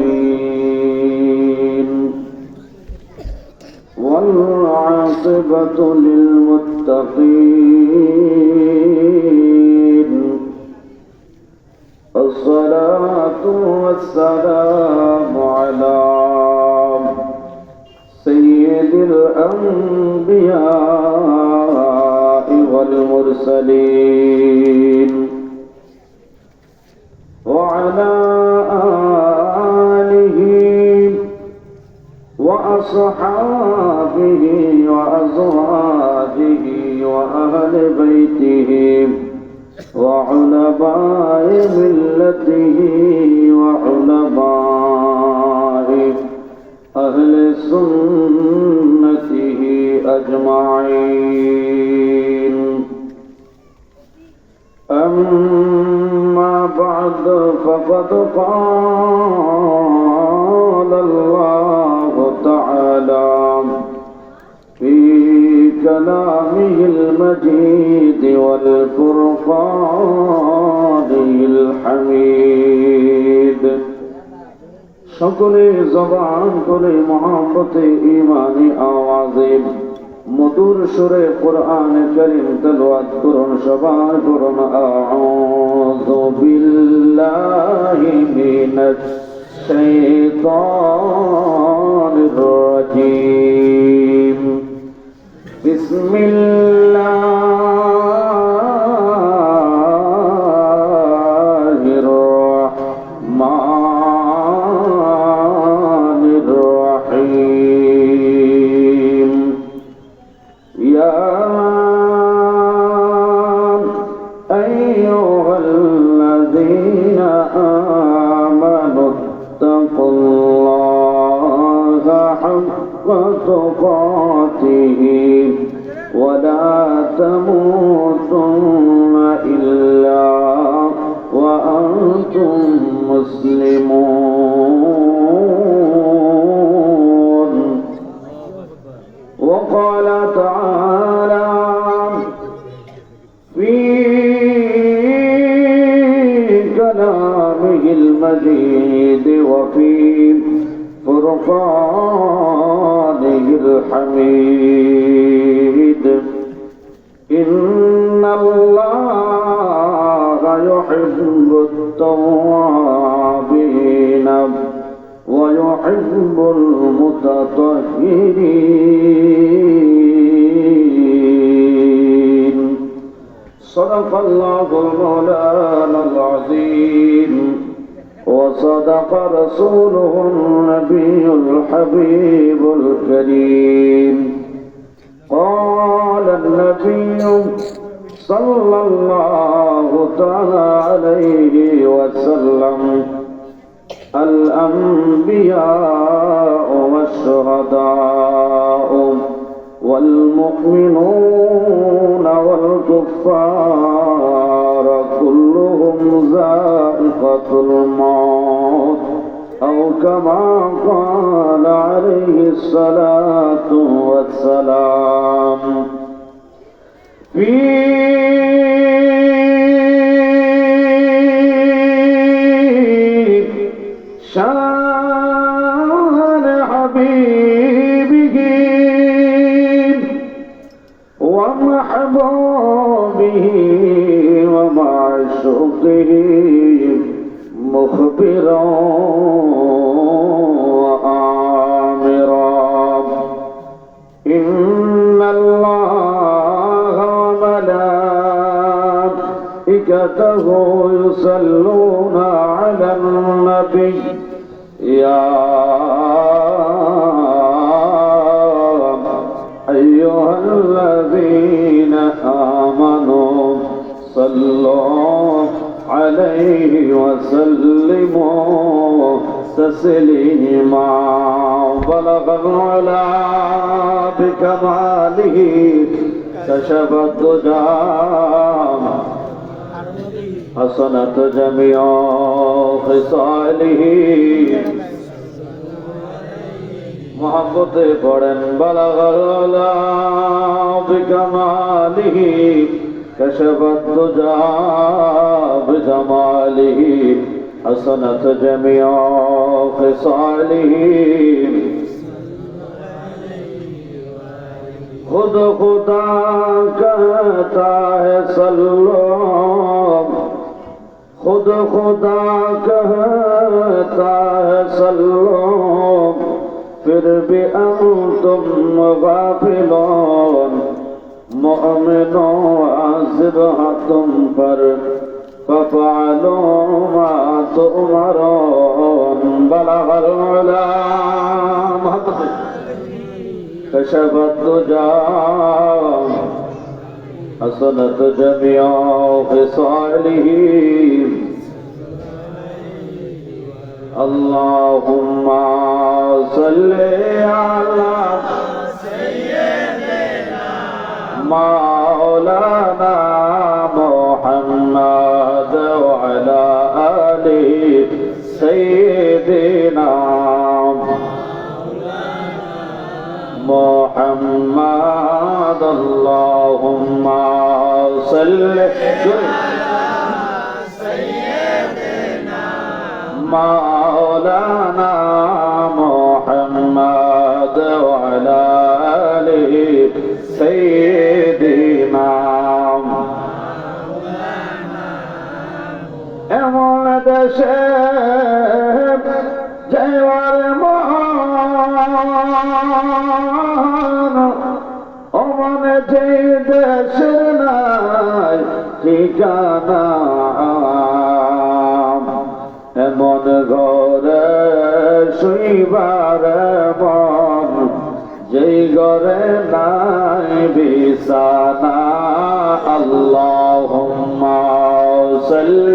العالمين والعاقبة للمتقين. الصلاة والسلام على سيد الأنبياء والمرسلين. وأصحابه وأزواجه وأهل بيته وعلماء ملته وعلماء أهل سنته أجمعين. أما بعد فقد قال المجيد والفرقان الحميد সকলে জবান করে মহাপতে ইমানি আওয়াজে মধুর সুরে কোরআন করিম তেলাওয়াত করুন সবাই করুন আউযু বিল্লাহি মিনাশ শাইতানির রাজীম وفي فرقانه الحميد إن الله يحب التوابين ويحب المتطهرين. صدق الله مولانا العظيم. وصدق رسوله النبي الحبيب الكريم. قال النبي صلى الله تعالى عليه وسلم الأنبياء والشهداء والمؤمنون والكفار كلهم ذائقة الموت أو كما قال عليه الصلاة والسلام في شان وملائكته يصلون على النبي. يا أيها الذين آمنوا صلوا عليه وسلموا تسليما. بلغ العلا بكماله كشف الدجى. حسنة جميع خصاله محبت قرن بلغ العلا بكماله كشف الدجى بجماله حسنة جميع خصاله خود خدا کہتا ہے صلو خود خدا کہتا ہے سلو پھر بھی انتم غافلون مؤمنوں عذرہ تم پر ففعلوا ما تؤمرون بلغ العلا محمد کشف الدجا حسنت جميع خصاله. اللهم صل على مولانا محمد وعلى آل سيدنا محمد. اللهم صل مولانا محمد وعلى آله سيدنا এমন দেশে যাইবার মন অমন যে দেশের নাই ঠিকানা এমন ঘরে শুইবার মন যেই ঘরে নাই বিছানা। আল্লাহুম্মা সাল্লি।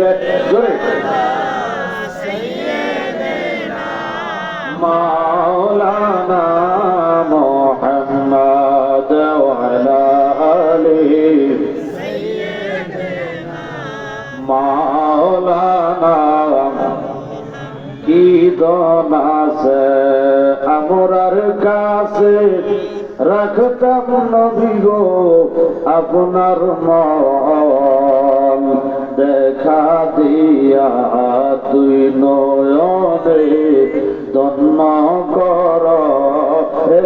মৌলানা, কি দনাসে আমরার কাছে? রাখতাম নবী গো আপনার দেখা দিয়া তুই নয়নে ধন্য কর, হে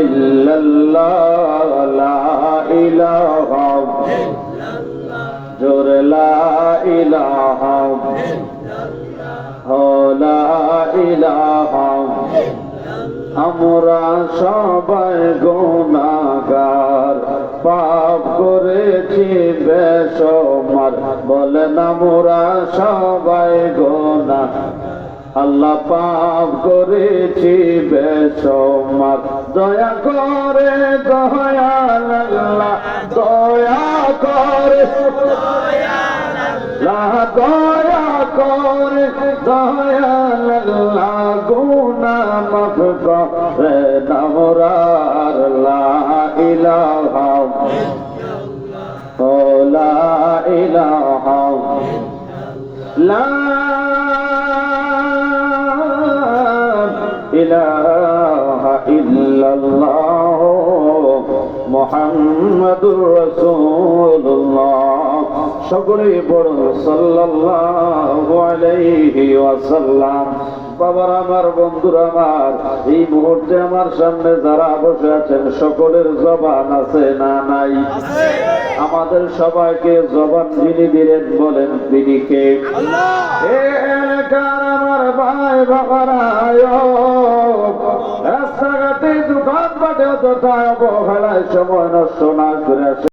ইল্লাল্লাহ, লা ইলাহা। জোর লা ইলাহা। ও লা ইলাহা। আমরা সবাই গুণাগার পাপ করেছি বেসমার বলেন আমরা সবাই গুণা আল্লাহ পাপ করেছি বেসমার দয়া করে দয়াল আল্লাহ দয়া করে। দয়া করে দয়াল আল্লাহ গুনা মাফ করে নামরার লা ইলাহা ও লা ইলাহা লা ইলাহা ইল্লাল্লাহ মুহাম্মাদুর রাসূলুল্লাহ। সকলে পড়ুন সাল্লাল্লাহু আলাইহি ওয়াসাল্লাম। বাবার আমার, বন্ধুরা আমার, এই মুহূর্তে আমার সামনে যারা বসে আছেন, সকলের জবান আছে না নাই? আমাদের সবাইকে জবান যিনি দিলেন বলেন তিনি কে? আমার ভাই বাবারা রাস্তাঘাটে দোকান পাটে তাই অবহেলায় সময় নষ্ট না করে